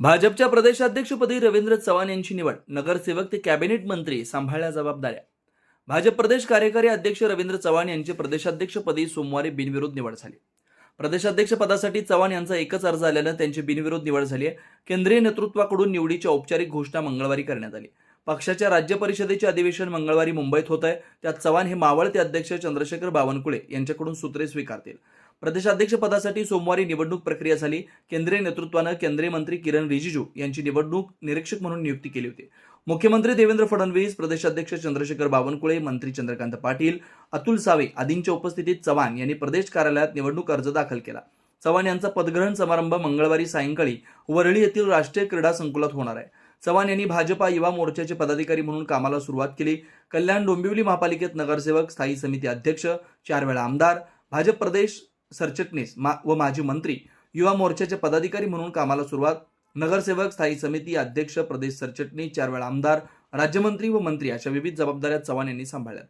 भाजपच्या प्रदेशाध्यक्षपदी रवींद्र चव्हाण यांची निवड नगरसेवक ते कॅबिनेट मंत्री सांभाळल्या जबाबदाऱ्या. भाजप प्रदेश कार्यकारी अध्यक्ष रवींद्र चव्हाण यांची प्रदेशाध्यक्षपदी सोमवारी बिनविरोध निवड झाली. प्रदेशाध्यक्ष पदासाठी चव्हाण यांचा एकच अर्ज आल्यानं त्यांची बिनविरोध निवड झाली आहे. केंद्रीय नेतृत्वाकडून निवडीची औपचारिक घोषणा मंगळवारी करण्यात आली. पक्षाच्या राज्य परिषदेचे अधिवेशन मंगळवारी मुंबईत होत आहे. त्यात चव्हाण हे मावळते अध्यक्ष चंद्रशेखर बावनकुळे यांच्याकडून सूत्रे स्वीकारतील. प्रदेशाध्यक्ष पदासाठी सोमवारी निवडणूक प्रक्रिया झाली. केंद्रीय नेतृत्वानं केंद्रीय मंत्री किरण रिजिजू यांची निवडणूक निरीक्षक म्हणून नियुक्ती केली होती. मुख्यमंत्री देवेंद्र फडणवीस प्रदेशाध्यक्ष चंद्रशेखर बावनकुळे मंत्री चंद्रकांत पाटील अतुल सावे आदींच्या उपस्थितीत चव्हाण यांनी प्रदेश कार्यालयात निवडणूक अर्ज दाखल केला. चव्हाण यांचा पदग्रहण समारंभ मंगळवारी सायंकाळी वरळी येथील राष्ट्रीय क्रीडा संकुलात होणार आहे. चव्हाण यांनी भाजपा युवा मोर्चाचे पदाधिकारी म्हणून कामाला सुरुवात केली. कल्याण डोंबिवली महापालिकेत नगरसेवक स्थायी समिती अध्यक्ष चार वेळा आमदार भाजप प्रदेश सरचिटणीस मा व माजी मंत्री युवा मोर्चाचे पदाधिकारी म्हणून कामाला सुरुवात. नगरसेवक स्थायी समिती अध्यक्ष प्रदेश सरचिटणीस चार वेळा आमदार राज्यमंत्री व मंत्री अशा विविध जबाबदाऱ्या चव्हाण यांनी सांभाळल्या.